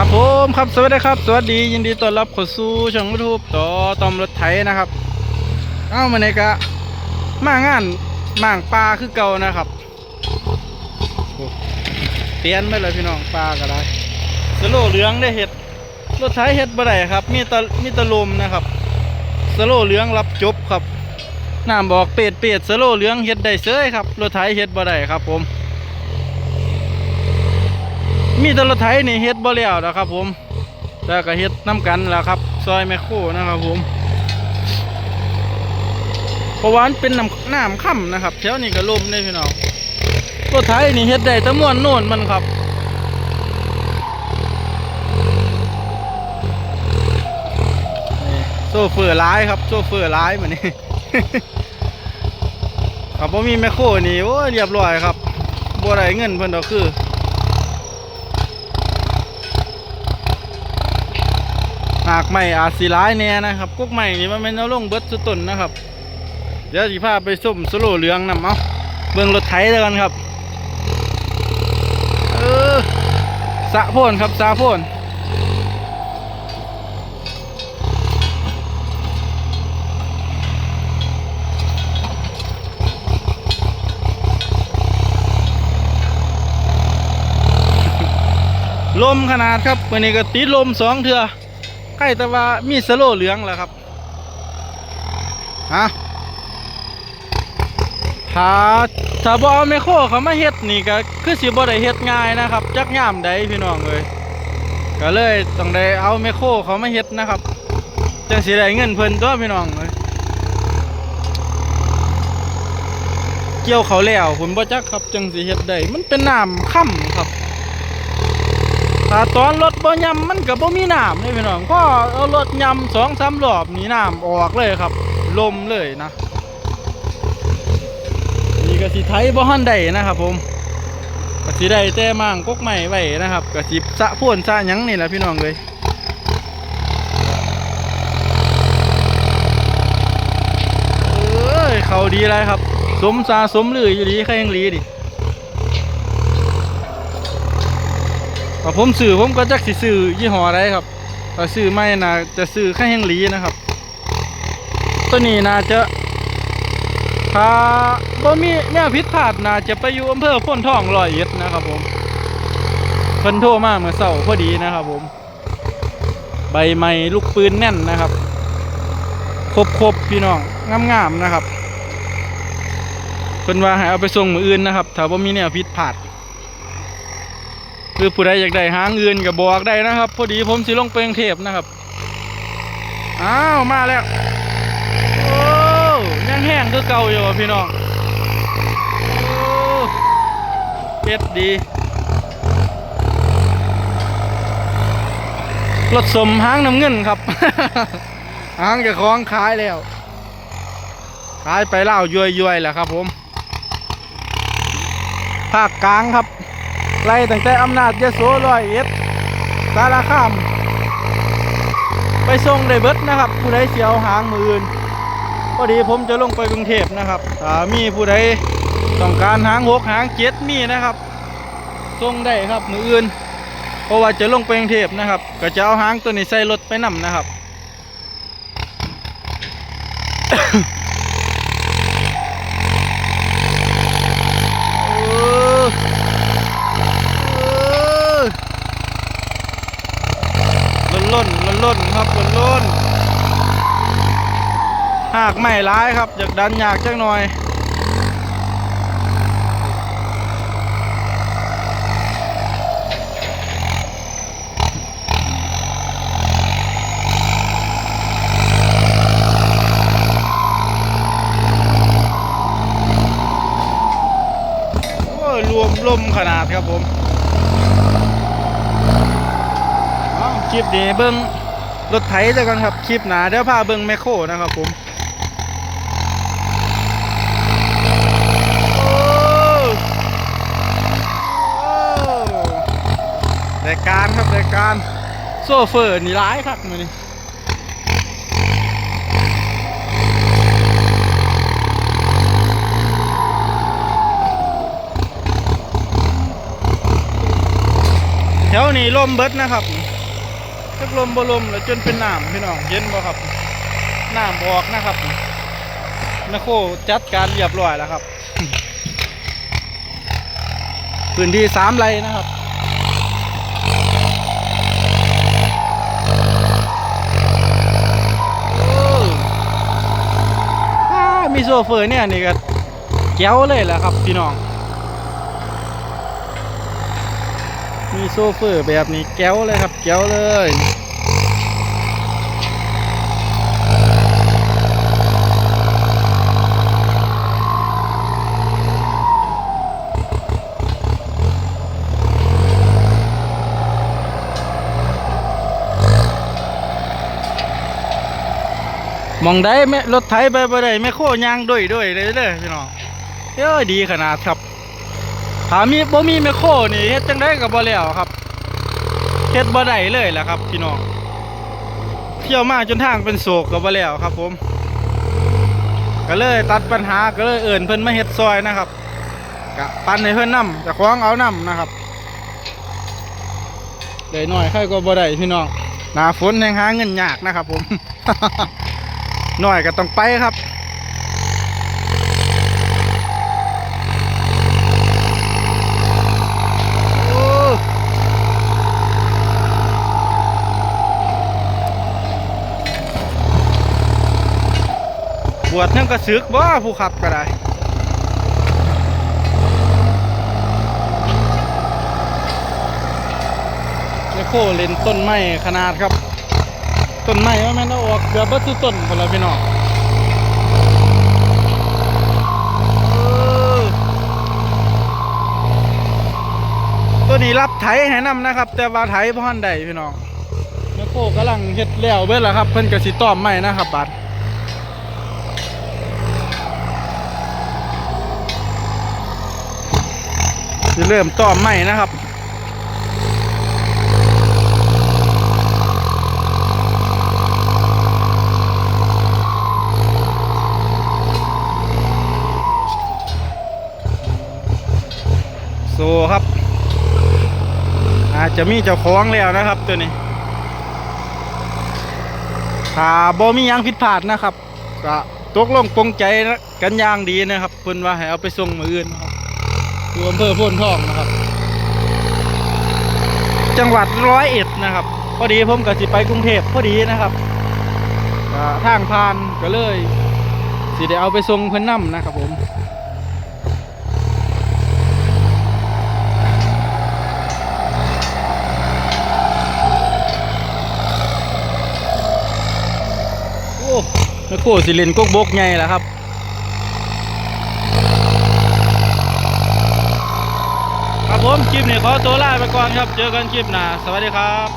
ครับผมครับสวัสดีครับ สวัสดียินดีต้อนรับเข้าสู่ช่องยูทูบต่อตอมรถไถนะครับเอ้ามาในกะมางานหม่างปลาคือเก่านะครับเปลี่ยนไปเลยพี่น้องปลาก็ได้สโลเหลืองได้เห็ดรถไถเห็ดบ่ได้ครับ มีตะมีตะลมนะครับสโลเหลืองรับจบครับน้ำบอกเป็ดเป็ดสโลเหลืองเห็ดได้เสยครับรถไถเห็ดบ่ได้ครับผม มีตรถไถนี่เฮ็ดบ่แล้วนะครับ ผมแต่ก็เฮ็ดน้ำกันแล้วครับซอยแมคโครนะครับผมเพราะว่ามันเป็นน้ำน้ำค่ำนะครับแถวนี้ก็ลมได้พี่น้องรถไถนี่เฮ็ดได้ต่ม่วนโน่นมันครับนี่โซเฟอร์ร้ายครับโซเฟอร์ร้ายเหมือนนี้ครับบ่มีแมคโครนี่โอ้ยเรียบร้อยครับบ่ได้เงินเพิ่นดอกคือ หากไม่อาจสิร้ายแน่นะครับกุ๊กใหม่นี่มันเป็นเอาลงเบิดสุดต้นนะครับ เดี๋ยวสิพาไปส้มสโลเหลืองนำเอาเบิ่งรถไถแล้วกันครับเออสะโพนครับสะโพนลมขนาดครับวันนี้ก็ติดลมสองเทือ ใกล้แต่ว่ามีสโลเหลืองแล้วครับฮะถ้าถ้าบ่เอาไมโครเขามาเฮ็ดนี่ก็คือสิบ่ได้เฮ็ดง่ายนะครับ จักยามใดพี่น้องเอ้ยก็เลยต้องได้เอาไมโครเขามาเฮ็ดนะครับจังสิได้เงินเพิ่นตัวพี่น้องเอ้ยเกี่ยวเขาแล้วผมบ่จักครับจังสิเฮ็ดได้มันเป็นน้ำค่ำครับ ถ้าตอนรถบ่ยำมันก็บ่มีน้ำเลยพี่น้องพอเอารถยำสองสามรอบนี่น้ำออกเลยครับ ลมเลยนะนี่ก็สิไทยบ่ฮันได้นะครับ ผมก็สิได้แต่มั่งกกใหม่ไว้นะครับก็สิสะพ่นสะหยังนี่แหละพี่น้องเลยเอ้ยเขาดีไรครับ สมซาสมลืออยู่ดีใครยังลีดิ ถ้าผมซื้อผมก็จักสิซื้อยี่ห้ออะไรครับถ้าซื้อไม่น่าจะซื้อแค่แห้งหลีนะครับ ตัวนี้น่าจะถ้าบ่มีแนวผิดพลาดน่าจะไปอยู่อำเภอพ้นทองร้อยเอ็ดนะครับผมเพิ่นโทรมาเมื่อเช้าพอดีนะครับผม ใบไม้ลูกปืนแน่นนะครับ ครบครบๆพี่น้องงามๆนะครับเพิ่นว่าให้เอาไปส่งมืออื่นนะครับ ถ้าบ่มีแนวผิดพลาด คือผู้ใดอยากได้หางเงินก็บบอกได้นะครับ พอดีผมสิลงไปกรุงเทพนะครับ อ้าว มาแล้ว โอ้ยังแห้งคือเก่าอยู่พี่น้องโอ้เป็ดดี รถสมหางน้ำเงินครับ หางจะคล้องขายแล้ว ขายไปเล่าย่อยๆแหละครับผม ภาคกลางครับ ไล่ตั้งแต่อำนาจยโสร้อยเอ็ดสารคาม ไปส่งได้เบิดนะครับ ผู้ใดเสียวหางมืออื่นพอดีผมจะลงไปกรุงเทพนะครับมีผู้ใดต้องการหางหกหางเจ็ดมีนะครับส่งได้ครับมืออื่น เพราะว่าจะลงไปกรุงเทพนะครับ ก็จะเอาหางตัวนี้ใส่รถไปนำนะครับ เออ ล่นล่นล่นล่นๆครับล่นล่นๆ หากไม่ร้ายครับอยากดันอยากจักหน่อยรวมลมขนาดครับผมคลิปนี้เบิ้งรถไถแล้วกันครับ คลิปหนาเดี๋ยวพาเบิ้งแมคโครนะครับผม โอ้โอ้ราย การโซเฟอร์นี่ร้ายครับมือนี้แถวนี้ลมเบิดนะครับจักลมบ่ลมแล้วจนเป็นน้ำพี่น้องเห็นบ่ครับน้ำออกนะครับแมคโคจัดการเรียบร้อยแล้วครับ พื้นที่สามไร่นะครับ โอ้อ่า มีโซเฟอร์เนี่ยนี่ก็แก้วเลยแหละครับพี่น้อง มีโซเฟอร์แบบนี้แก้วเลยครับแก้วเลย มองได้แม่รถไถไปบ่ได้แม่โคยางด้วยด้วยเลยเด้อพี่น้องเอ้ยดีขนาดครับถามีบ่มีแม่โคนี่เฮ็ดจังได๋ก็บ่แล้วครับเฮ็ดบ่ได้เลยล่ะครับ พี่น้องเที่ยวมาจนทางเป็นโศกก็บ่แล้วครับ ผม ก็เลยตัดปัญหาก็เลยเอิ้นเพิ่นมาเฮ็ดซอยนะครับกะปันให้เพิ่นนํจะคว้างเอานํนะครับได้น้อยใครก็บ่ได้พี่น้องหน้าฝนแห่งหาเงินยากนะครับ ผม หน่อยก็ต้องไปครับโอ้บวชนั่งกระซึกบ่ผู้ขับก็ได้ไมโครเลนต้นไม้ขนาดครับ ต้นไม้ว่าแม่นอออกเกือบบัดทุต้นคนลพี่น้องตัวนี้รับไถให้นำนะครับ แต่ว่าไถพ่อนใดพี่น้องแม่โคกำลังเฮ็ดแล้วเบิดแล้วครับ เพิ่นก็สิต้อมไม้นะครับบัดสิเริ่มต้อมไม้นะครับ โซครับ อา จะมีเจ้าของแล้วนะครับ ตัวนี้ถ้าบ่มียังผิดพลาดนะครับก็ตกลงปรงใจกันย่างดีนะครับเพิ่นว่าให้เอาไปส่งมืออื่นนะครับอยู่อำเภอพ้นทองนะครับ จังหวัดร้อยเอ็ดนะครับ พอดีผมก็สิไปกรุงเทพพอดีนะครับทางผ่านก็เลยสิได้เอาไปส่งเพิ่นนํนะครับผม โอ้แม่โคสิเลนกกบกใหญ่แล้วครับครับผมคลิปนี้ขอตัวลาไปก่อนครับ เจอกันคลิปหน้าสวัสดีครับ